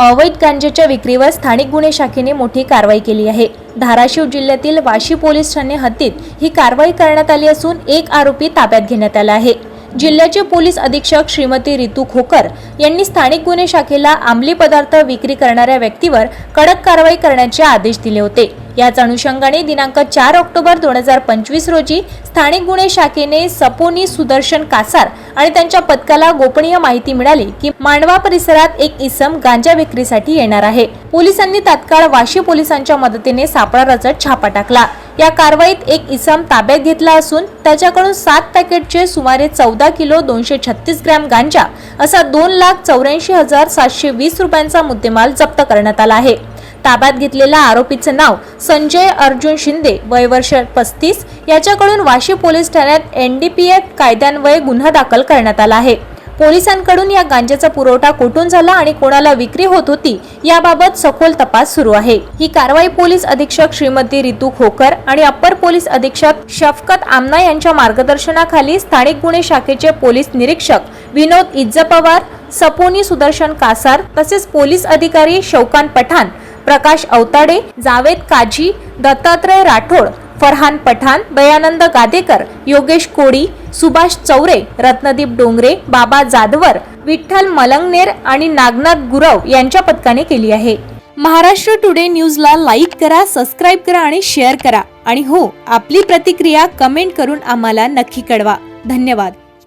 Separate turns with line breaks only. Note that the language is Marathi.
अवैध गांजाच्या विक्रीवर स्थानिक गुन्हे शाखेने मोठी कारवाई केली आहे. धाराशिव जिल्ह्यातील वाशी पोलीस ठाणे हद्दीत ही कारवाई करण्यात आली असून एक आरोपी ताब्यात घेण्यात आला आहे. जिल्ह्याचे पोलीस अधीक्षक श्रीमती रितू खोकर यांनी स्थानिक गुन्हे शाखेला अंमली पदार्थ विक्री करणाऱ्या व्यक्तीवर कडक कारवाई करण्याचे आदेश दिले होते. याच अनुषंगाने दिनांक चार ऑक्टोबर दोन हजार पंचवीस रोजी स्थानिक गुन्हे शाखेने सपोनी सुदर्शन कासार आणि त्यांच्या पथकाला गोपनीय माहिती मिळाली की मांडवा परिसरात एक इसम गांजा विक्रीसाठी येणार आहे. पोलिसांनी तात्काळ वाशी पोलिसांच्या मदतीने सापळा रचत छापा टाकला. या कारवाईत एक इसम ताब्यात घेतला असून त्याच्याकडून सात पॅकेटचे सुमारे चौदा किलो दोनशे छत्तीस ग्रॅम गांजा असा दोन लाख चौऱ्याऐंशी हजार सातशे वीस रुपयांचा मुद्देमाल जप्त करण्यात आला आहे. ताब्यात घेतलेल्या आरोपीचं नाव संजय अर्जुन शिंदे वय वर्ष पस्तीस. याच्याकडून वाशी पोलीस ठाण्यात एनडीपीए कायद्यान्वये गुन्हा दाखल करण्यात आला आहे. पोलिसांकडून या गांजाचा पुरवठा कुठून झाला आणि कोणाला विक्री होत होती याबाबत सखोल तपास सुरू आहे. ही कारवाई पोलीस अधीक्षक श्रीमती रितू खोकर आणि अप्पर पोलीस अधीक्षक शफकत आमना यांच्या मार्गदर्शनाखाली स्थानिक गुन्हे शाखेचे पोलीस निरीक्षक विनोद इज्जपवार सपोनी सुदर्शन कासार तसेच पोलीस अधिकारी शौकान पठाण प्रकाश अवताडे जावेद काजी दत्तात्रय राठोड फरहान पठाण दयानंद गादेकर योगेश कोडी सुभाष चौरे रत्नदीप डोंगरे बाबा जाधवर विठ्ठल मलंगनेर आणि नागनाथ गुरव यांच्या पथकाने केली आहे. महाराष्ट्र टुडे न्यूजला लाईक करा सबस्क्राईब करा आणि शेअर करा. आणि हो आपली प्रतिक्रिया कमेंट करून आम्हाला नक्की कळवा. धन्यवाद.